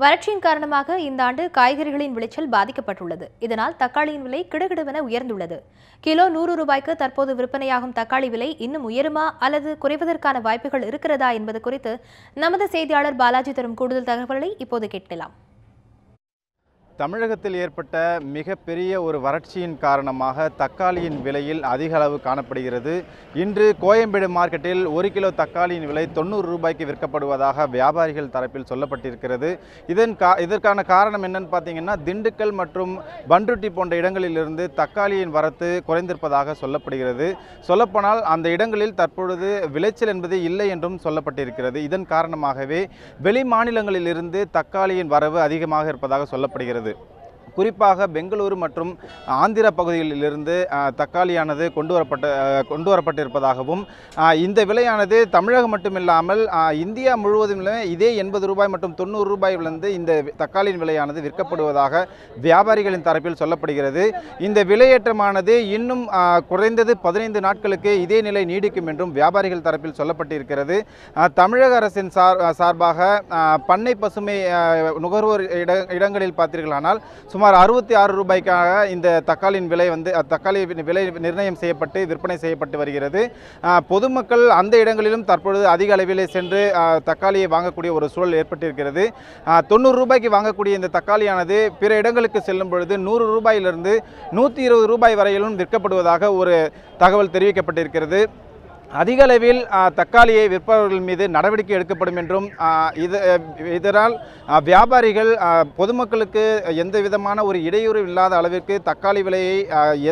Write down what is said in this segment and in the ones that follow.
வறட்சியின் காரணமாக இந்த ஆண்டு காய்கறிகளின் விளைச்சல் பாதிக்கப்பட்டுள்ளது. இதனால் தக்காளியின் விலை கிடுகிடுவென உயர்ந்துள்ளது. கிலோ நூறு ரூபாய்க்கு தற்போது விற்பனையாகும் தக்காளி விலை இன்னும் உயருமா அல்லது குறைவதற்கான வாய்ப்புகள் இருக்கிறதா என்பது குறித்து நமது செய்தியாளர் பாலாஜி தரும் கூடுதல் தகவல்களை இப்போது கேட்கலாம். தமிழகத்தில் ஏற்பட்ட மிகப்பெரிய ஒரு வறட்சியின் காரணமாக தக்காளியின் விலையில் அதிக அளவு காணப்படுகிறது. இன்று கோயம்பேடு மார்க்கெட்டில் ஒரு கிலோ தக்காளியின் விலை தொண்ணூறு ரூபாய்க்கு விற்கப்படுவதாக வியாபாரிகள் தரப்பில் சொல்லப்பட்டிருக்கிறது. இதன் கா இதற்கான காரணம் என்னன்னு பார்த்தீங்கன்னா திண்டுக்கல் மற்றும் பண்ருட்டி போன்ற இடங்களிலிருந்து தக்காளியின் வரத்து குறைந்திருப்பதாக சொல்லப்படுகிறது. சொல்லப்போனால் அந்த இடங்களில் தற்பொழுது விளைச்சல் என்பது இல்லை என்றும் சொல்லப்பட்டிருக்கிறது. இதன் காரணமாகவே வெளி மாநிலங்களிலிருந்து தக்காளியின் வரவு அதிகமாக இருப்பதாக சொல்லப்படுகிறது. it. குறிப்பாக பெங்களூரு மற்றும் ஆந்திர பகுதிகளிலிருந்து தக்காளியானது கொண்டு வரப்பட்ட கொண்டு வரப்பட்டிருப்பதாகவும் இந்த விலையானது தமிழகம் மட்டுமில்லாமல் இந்தியா முழுவதுமே இதே எண்பது ரூபாய் மற்றும் தொண்ணூறு ரூபாயிலிருந்து இந்த தக்காளியின் விலையானது விற்கப்படுவதாக வியாபாரிகளின் தரப்பில் சொல்லப்படுகிறது. இந்த விலையேற்றமானது இன்னும் குறைந்தது பதினைந்து நாட்களுக்கு இதே நிலை நீடிக்கும் என்றும் வியாபாரிகள் தரப்பில் சொல்லப்பட்டிருக்கிறது. தமிழக அரசின் சார் சார்பாக பண்ணை பசுமை நுகர்வோர் இட இடங்களில் பார்த்தீர்களானால் சுமார் சுமார் அறுபத்தி ஆறு ரூபாய்க்காக இந்த தக்காளியின் விலை வந்து தக்காளி விலை நிர்ணயம் செய்யப்பட்டு விற்பனை செய்யப்பட்டு வருகிறது. பொதுமக்கள் அந்த இடங்களிலும் தற்பொழுது அதிக அளவிலே சென்று தக்காளியை வாங்கக்கூடிய ஒரு சூழல் ஏற்பட்டிருக்கிறது. தொண்ணூறு ரூபாய்க்கு வாங்கக்கூடிய இந்த தக்காளியானது பிற இடங்களுக்கு செல்லும் பொழுது நூறு ரூபாயிலிருந்து நூற்றி இருபது ரூபாய் வரையிலும் விற்கப்படுவதாக ஒரு தகவல் தெரிவிக்கப்பட்டிருக்கிறது. அதிக அளவில் தக்காளியை விற்பவர்கள் மீது நடவடிக்கை எடுக்கப்படும் என்றும் இது இதனால் வியாபாரிகள் பொதுமக்களுக்கு எந்த விதமான ஒரு இடையூறு இல்லாத அளவிற்கு தக்காளி விலையை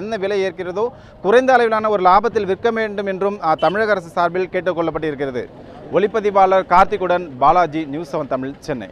என்ன விலை ஏற்கிறதோ குறைந்த அளவிலான ஒரு லாபத்தில் விற்க வேண்டும் என்றும் தமிழக அரசு சார்பில் கேட்டுக்கொள்ளப்பட்டிருக்கிறது ஒளிப்பதிவாளர் கார்த்திகுடன் பாலாஜி நியூஸ் செவன் தமிழ் சென்னை.